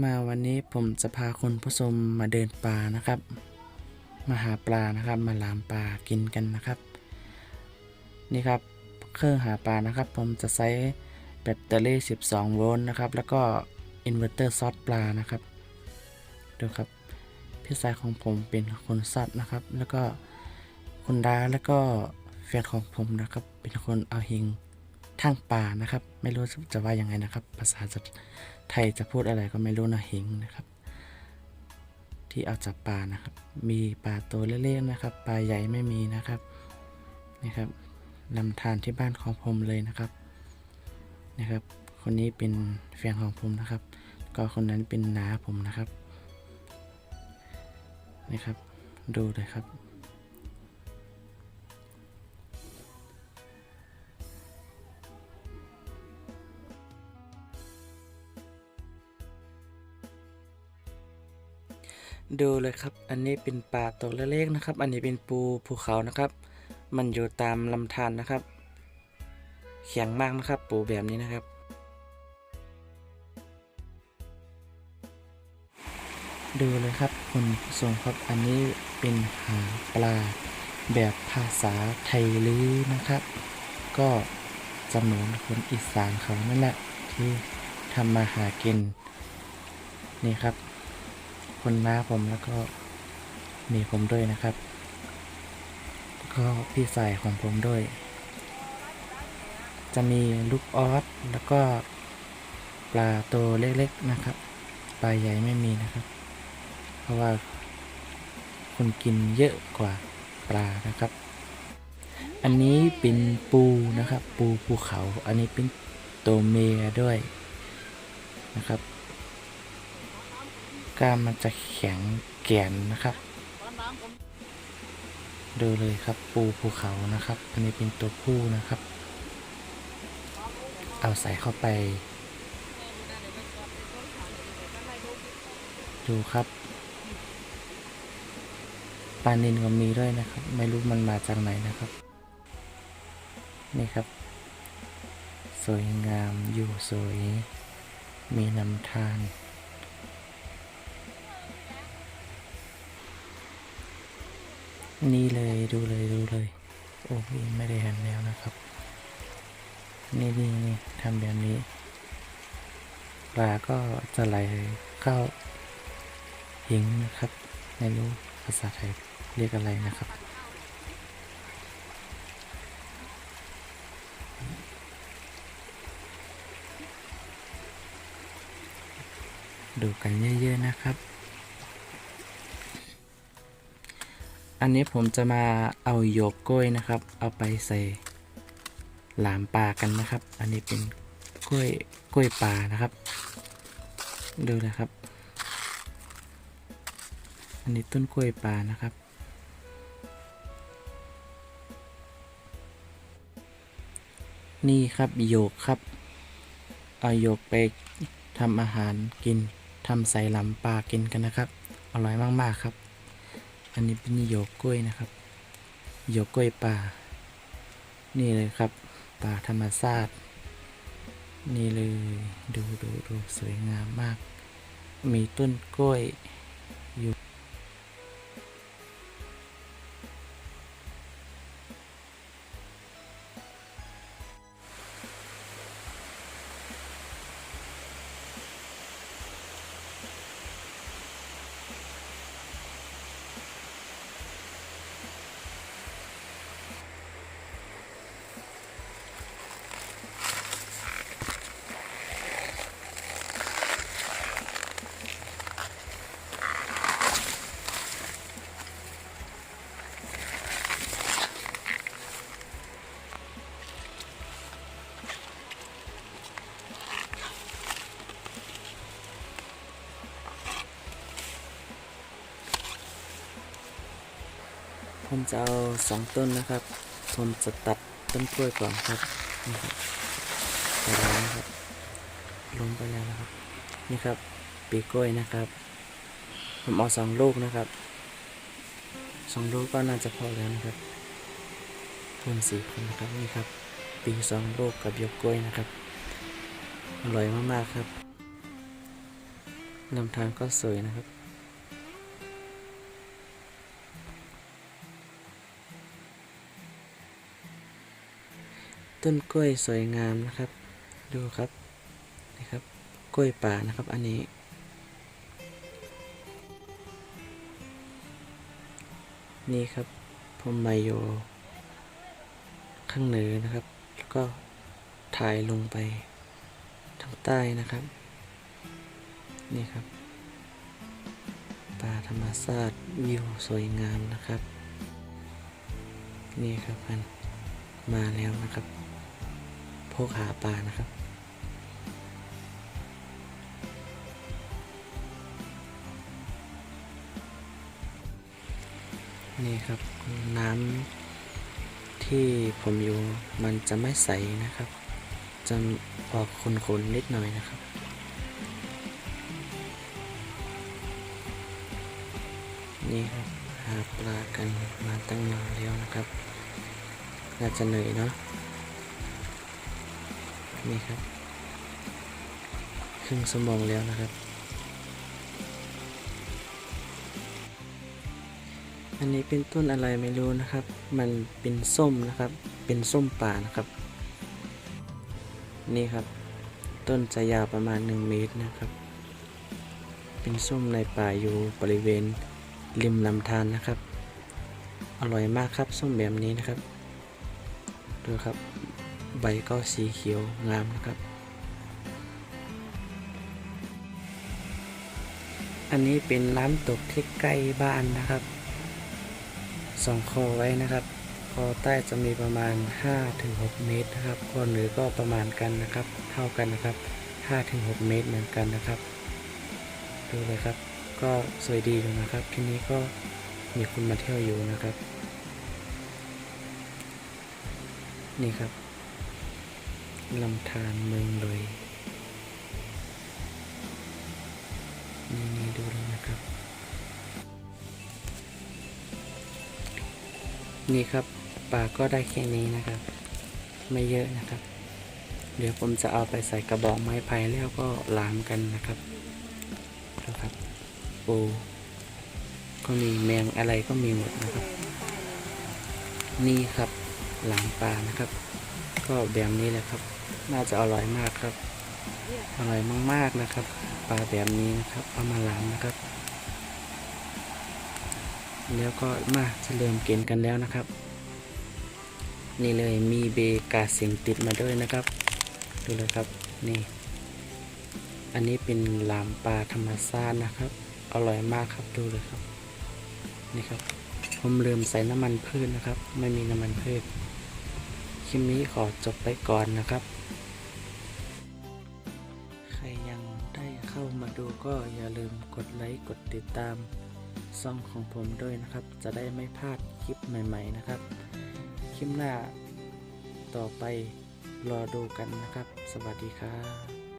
มาวันนี้ผมจะพาคุณผู้ชมมาเดินป่านะครับ มาหาปลานะครับ มาลามปลากินกันนะครับ นี่ครับเครื่องหาปลานะครับ ผมจะใช้แบตเตอรี่ 12 โวลต์นะครับ แล้วก็อินเวอร์เตอร์ซอสปลานะครับดูครับพี่ชายของผมเป็นคนซัดนะครับ แล้วก็คุณดาแล้วก็แฟนของผมนะครับ เป็นคนเอาหิง ทางป่านะครับ ไม่รู้จะว่ายังไงนะครับ ภาษาไทยจะพูดอะไรก็ไม่รู้นะหิงนะครับ ที่เอาจากป่านะครับ มีปลาตัวเล็กๆนะครับปลาใหญ่ไม่มีนะครับนี่ครับลำธารที่บ้านของผมเลยนะครับนะครับ คนนี้เป็นแฟนของผมนะครับ ก็คนนั้นเป็นน้าผมนะครับนี่ครับ ดูเลยครับ ดูเลยครับ อันนี้เป็นป่าตัวเล็กๆนะครับ อันนี้เป็นปูภูเขานะครับ มันอยู่ตามลำธารนะครับ แข็งมากนะครับ ปูแบบนี้นะครับ ดูเลยครับคุณผู้ชมครับ อันนี้เป็นหาปลาแบบภาษาไทยลือนะครับ ก็จะเหมือนคนอีสานเขานั่นแหละที่ทำมาหากิน นี่ครับ คนน้าผมแล้วก็มีผมด้วยนะครับ ก็พี่สายของผมด้วย จะมีลูกออสแล้วก็ปลาตัวเล็กๆนะครับ ปลาใหญ่ไม่มีนะครับ เพราะว่าคนกินเยอะกว่าปลานะครับ อันนี้เป็นปูนะครับ ปูภูเขา อันนี้เป็นตัวเมียด้วยนะครับ ก้ามมันจะแข็งแก่นนะครับ ดูเลยครับปูภูเขานะครับ อันนี้เป็นตัวผู้นะครับ เอาใส่เข้าไป ดูครับปลานินก็มีด้วยนะครับ ไม่รู้มันมาจากไหนนะครับ นี่ครับ สวยงามอยู่สวย มีน้ำทาน นี่เลยดูเลยดูเลย โอ้ยไม่ได้หันแล้วนะครับ นี่นี่นี่ทำแบบนี้ ปลาก็จะไหลเข้าหิงนะครับ ไม่รู้ภาษาไทยเรียกอะไรนะครับ ดูกันเยอะๆนะครับ อันนี้ผมจะมาเอาโยกกล้วยนะครับ เอาไปใส่หลามปลากันนะครับ อันนี้เป็นกล้วยกล้วยปลานะครับ ดูเลยครับ อันนี้ต้นกล้วยปลานะครับ นี่ครับโยกครับ เอาโยกไปทำอาหารกินทำใส่หลำปลากินกันนะครับ อร่อยมาก ๆ ครับ อันนี้เป็นโยกกล้วยนะครับ โยกกล้วยป่า นี่เลยครับ ป่าธรรมชาติ นี่เลยดูดูดูสวยงามมาก มีต้นกล้วยอยู่ ผมจะเอาสองต้นนะครับ ผมจะตัดต้นกล้วยก่อนครับนี่ครับไปแล้วนะครับลงไปแล้วนะครับ นี่ครับปีกล้วยนะครับ ผมเอาสองลูกนะครับสองลูกก็น่าจะพอแล้วนะครับเพิ่มสี่คนนะครับนี่ครับ ปีสองลูกกับยกกล้วยนะครับอร่อยมากๆครับลำธารก็สวยนะครับ ต้นกล้วยสวยงามนะครับ ดูครับนี่ครับ กล้วยป่านะครับ อันนี้ นี่ครับผมมาอยู่ข้างเหนือนะครับ แล้วก็ถ่ายลงไปทางใต้นะครับ นี่ครับป่าธรรมชาติวิวสวยงามนะครับ นี่ครับมันมาแล้วนะครับ พวกหาปลานะครับ นี่ครับน้ำที่ผมอยู่มันจะไม่ใสนะครับ จะออกขุ่นๆนิดหน่อยนะครับนี่ครับหาปลากันมาตั้งนานแล้วนะครับ น่าจะเหนื่อยเนาะ นี่ครับ ครึ่งชั่วโมงแล้วนะครับ อันนี้เป็นต้นอะไรไม่รู้นะครับ มันเป็นส้มนะครับ เป็นส้มป่านะครับ นี่ครับ ต้นจะยาวประมาณ 1 เมตรนะครับ เป็นส้มในป่าอยู่บริเวณริมลำธารนะครับ อร่อยมากครับส้มแบบนี้นะครับ ดูครับ ใบก็สีเขียวงามนะครับ อันนี้เป็นน้ำตกที่ใกล้บ้านนะครับสองคอไว้นะครับคอใต้จะมีประมาณ 5-6 เมตรนะครับคอเหนือก็ประมาณกันนะครับ เท่ากันนะครับ 5-6 เมตรเหมือนกันนะครับ ดูเลยครับ ก็สวยดีอยู่นะครับ ที่นี้ก็มีคนมาเที่ยวอยู่นะครับ นี่ครับ ลำธารเมืองเลยนี่นี่ดูเลยนะครับ นี่ครับปลาก็ได้แค่นี้นะครับ ไม่เยอะนะครับ เดี๋ยวผมจะเอาไปใส่กระบอกไม้ไผ่แล้วก็ลางกันนะครับดูครับปูก็มีแมงอะไรก็มีหมดนะครับ นี่ครับหลามปลานะครับ ก็แบบนี้แหละครับ น่าจะอร่อยมากครับ อร่อยมากๆนะครับ ปลาแบบนี้นะครับเอามาล้างนะครับ แล้วก็มาจะเริ่มกินกันแล้วนะครับ นี่เลยมีเบกาสิงติดมาด้วยนะครับ ดูเลยครับนี่ อันนี้เป็นหลามปลาธรรมชาตินะครับ อร่อยมากครับดูเลยครับ นี่ครับผมลืมใส่น้ำมันพืชนะครับ ไม่มีน้ำมันพืช ลิปนี้ขอจบไปก่อนนะครับ ใครยังได้เข้ามาดูก็อย่าลืมกดไลค์กดติดตามซ่องของผมด้วยนะครับ จะได้ไม่พลาดคลิปใหม่ ๆ นะครับ คลิปหน้าต่อไปรอดูกันนะครับ สวัสดีครับ